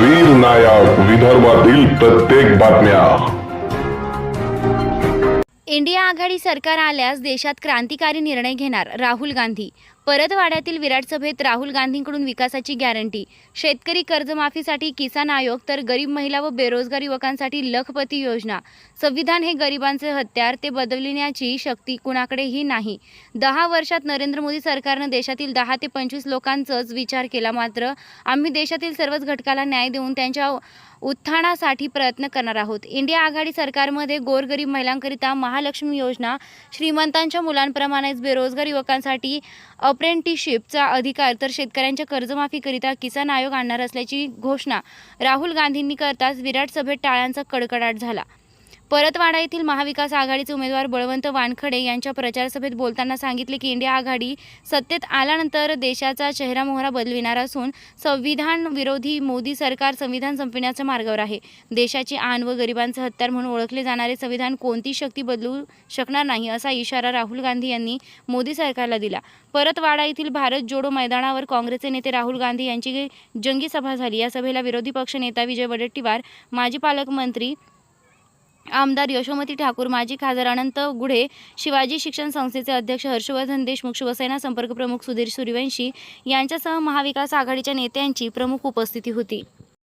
वीर नायक विदर्भातील प्रत्येक बातम्या. इंडिया आघाडी सरकार आल्यास देशात क्रांतिकारी निर्णय घेणार राहुल गांधी. परतवाड्यातील विराट सभेत राहुल गांधींकडून विकासाची गॅरंटी. शेतकरी कर्जमाफीसाठी किसान आयोग तर गरीब महिला व बेरोजगार युवकांसाठी लखपती योजना. संविधान हे गरिबांचे हत्यार ते बदलण्याची शक्ती कुणाकडेही नाही. दहा वर्षात नरेंद्र मोदी सरकारनं देशातील दहा ते पंचवीस लोकांचाच विचार केला मात्र आम्ही देशातील सर्वच घटकाला न्याय देऊन त्यांच्या उत्थानासाठी प्रयत्न करणार आहोत. इंडिया आघाडी सरकारमध्ये गोरगरीब महिलांकरिता महालक्ष्मी योजना. श्रीमंतांच्या मुलांप्रमाणेच बेरोजगार युवकांसाठी अप अप्रेंटिसशिपचा अधिकार तर शेतकऱ्यांच्या कर्जमाफीकरिता किसान आयोग आणणार असल्याची घोषणा राहुल गांधींनी करताच विराट सभेत टाळ्यांचा कडकडाट झाला. परतवाडा येथील महाविकास आघाडीचे उमेदवार बळवंत वानखडे यांच्या प्रचारसभेत बोलताना सांगितले की इंडिया आघाडी सत्तेत आल्यानंतर देशाचा चेहरा मोहरा बदलविणार असून संविधान विरोधी मोदी सरकार संविधान संपविण्याच्या मार्गावर आहे. देशाची आण व गरिबांचे हत्यार म्हणून ओळखले जाणारे संविधान कोणती शक्ती बदलू शकणार नाही असा इशारा राहुल गांधी यांनी मोदी सरकारला दिला. परतवाडा येथील भारत जोडो मैदानावर काँग्रेसचे नेते राहुल गांधी यांची जंगी सभा झाली. या सभेला विरोधी पक्ष नेता विजय वडेट्टीवार माजी पालकमंत्री आमदार यशोमती ठाकूर माजी खासदार अनंत गुढे शिवाजी शिक्षण संस्थेचे अध्यक्ष हर्षवर्धन देशमुख शिवसेना संपर्क प्रमुख सुधीर सूर्यवंशी यांच्यासह महाविकास आघाडीच्या नेत्यांची प्रमुख उपस्थिती होती.